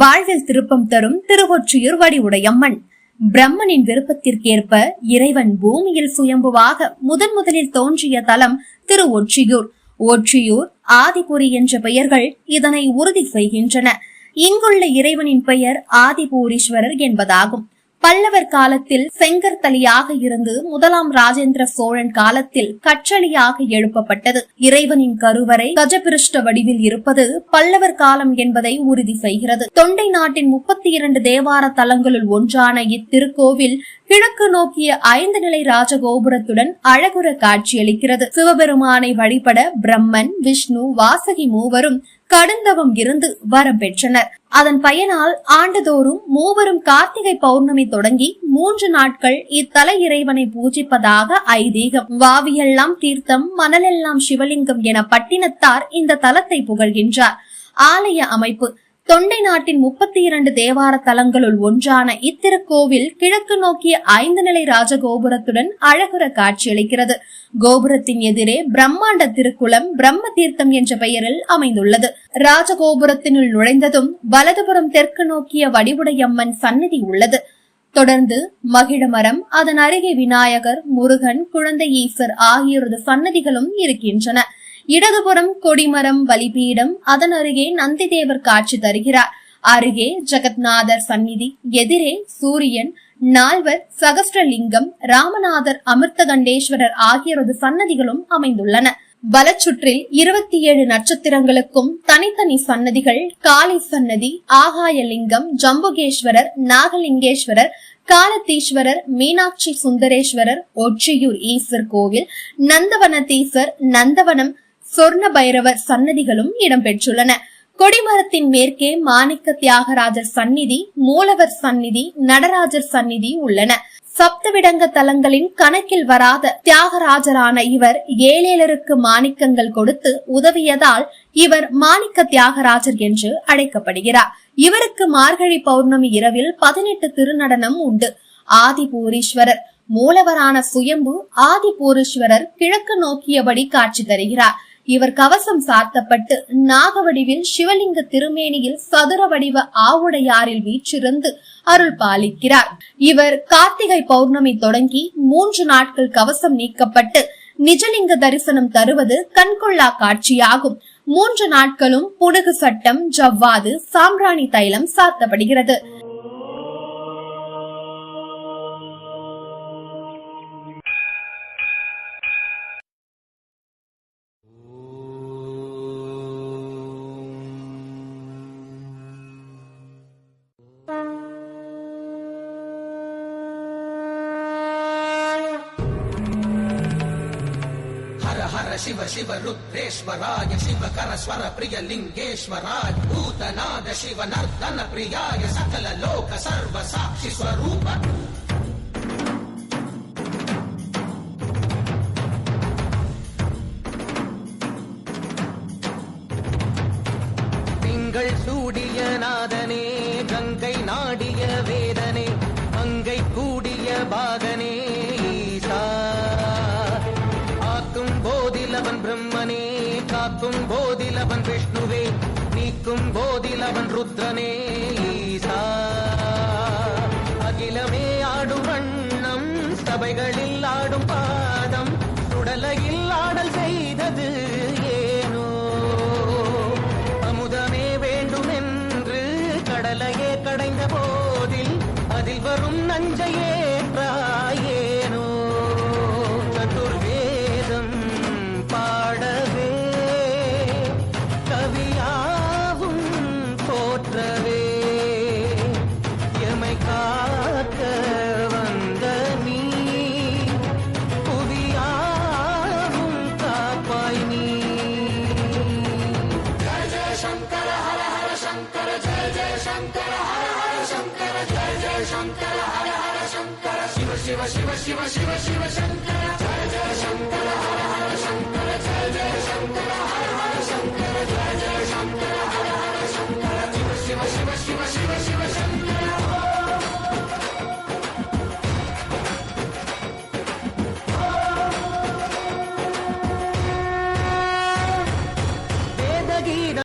வாழ்வில் திருப்பம் தரும் திருவொற்றியூர் வடிவுடையம்மன். பிரம்மனின் விருப்பத்திற்கேற்ப இறைவன் பூமியில் சுயம்புவாக முதன் முதலில் தோன்றிய தலம் திரு ஒற்றியூர் ஒற்றியூர் ஆதிபுரி என்ற பெயர்கள் இதனை உறுதி செய்கின்றன. இங்குள்ள இறைவனின் பெயர் ஆதிபூரீஸ்வரர் என்பதாகும். பல்லவர் காலத்தில் செங்கற்தலியாக இருந்து முதலாம் ராஜேந்திர சோழன் காலத்தில் கற்றளியாக எழுப்பப்பட்டது. இறைவனின் கருவறை கஜபிருஷ்ட வடிவில் இருப்பது பல்லவர் காலம் என்பதை உறுதி செய்கிறது. தொண்டை நாட்டின் முப்பத்தி இரண்டு தேவார தலங்களுள் ஒன்றான இத்திருக்கோவில் கிழக்கு நோக்கிய ஐந்து நிலை ராஜகோபுரத்துடன் அழகுற காட்சியளிக்கிறது. சிவபெருமானை வழிபட பிரம்மன் விஷ்ணு வாசகி மூவரும் கடுந்தவம் இருந்து வரம் பெற்றனர். அதன் பயனால் ஆண்டுதோறும் மூவரும் கார்த்திகை பௌர்ணமி தொடங்கி மூன்று நாட்கள் இத்தல இறைவனை பூஜிப்பதாக ஐதீகம். வாவியெல்லாம் தீர்த்தம் மணலெல்லாம் சிவலிங்கம் என பட்டினத்தார் இந்த தலத்தை புகழ்கின்றார். ஆலய அமைப்பு தொண்டை நாட்டின் முப்பத்தி இரண்டு தேவார தலங்களுள் ஒன்றான இத்திருக்கோவில் கிழக்கு நோக்கிய ஐந்து நிலை ராஜகோபுரத்துடன் அழகுற காட்சியளிக்கிறது. கோபுரத்தின் எதிரே பிரம்மாண்ட திருக்குளம் பிரம்ம தீர்த்தம் என்ற பெயரில் அமைந்துள்ளது. ராஜகோபுரத்தினுள் நுழைந்ததும் வலதுபுறம் தெற்கு நோக்கிய வடிவுடையம்மன் சந்நிதி உள்ளது. தொடர்ந்து மகிழமரம் அதன் அருகே விநாயகர் முருகன் குழந்தை ஈஸ்வர் ஆகியோரது சன்னதிகளும் இருக்கின்றன. இடதுபுறம் கொடிமரம் பலிபீடம் அதன் அருகே நந்தி தேவர் காட்சி தருகிறார். அருகே ஜெகத்நாதர் சந்நிதி எதிரே சூரியன் நால்வர் சகஸ்ரலிங்கம் ராமநாதர் அமிர்தகண்டேஸ்வரர் ஆகியோரது சன்னதிகளும் அமைந்துள்ளன. வலச்சுற்றில் இருபத்தி ஏழு நட்சத்திரங்களுக்கும் தனித்தனி சன்னதிகள் காளி சன்னதி ஆகாயலிங்கம் ஜம்புகேஸ்வரர் நாகலிங்கேஸ்வரர் காலத்தீஸ்வரர் மீனாட்சி சுந்தரேஸ்வரர் ஒற்றியூர் ஈஸ்வர் கோவில் நந்தவனத்தீஸ்வர் நந்தவனம் சொர்ண பைரவர் சன்னதிகளும் இடம்பெற்றுள்ளன. கொடிமரத்தின் மேற்கே மாணிக்க தியாகராஜர் சந்நிதி மூலவர் சந்நிதி நடராஜர் சந்நிதி உள்ளன. சப்தவிடங்க தலங்களின் கணக்கில் வராத தியாகராஜரான இவர் ஏழேலருக்கு மாணிக்கங்கள் கொடுத்து உதவியதால் இவர் மாணிக்க தியாகராஜர் என்று அழைக்கப்படுகிறார். இவருக்கு மார்கழி பௌர்ணமி இரவில் பதினெட்டு திருநடனம் உண்டு. ஆதிபூரீஸ்வரர் மூலவரான சுயம்பு ஆதிபூரீஸ்வரர் கிழக்கு நோக்கியபடி காட்சி தருகிறார். இவர் கவசம் சாத்தப்பட்டு நாகவடிவில் சிவலிங்க திருமேனியில் சதுர வடிவ ஆவுடையாரில் வீற்றிருந்து அருள் பாலிக்கிறார். இவர் கார்த்திகை பௌர்ணமி தொடங்கி மூன்று நாட்கள் கவசம் நீக்கப்பட்டு நிஜலிங்க தரிசனம் தருவது கண்கொள்ளா காட்சியாகும். மூன்று நாட்களும் புடுகு சட்டம் ஜவ்வாது சாம்பிராணி தைலம் சாத்தப்படுகிறது. शिव शिव रुद्रेश्वराय शिव कर स्वर प्रिय लिंगेश्वराय भूतनाद शिव नर्तन प्रियाय सकल लोक सर्व साक्षि स्वरूप திங்கள் சூடிய நாதனே கங்கை நாடிய போதில் அவன் ருத்ரனே ஈசா. அகிலமே ஆடும் வண்ணம் சபைகளில் ஆடும் பாதம் உடலையில் ஆடல் செய்தது ஏனோ? அமுதமே வேண்டும் என்று கடலையே கடைந்த போதில் அதில் வரும் நஞ்சையேற்றாயேனோ शङ्कर हर हर शङ्कर जय जय शङ्कर हर हर शङ्कर शिव शिव शिव शिव शिव शिव शङ्कर जय जय शङ्कर हर हर शङ्कर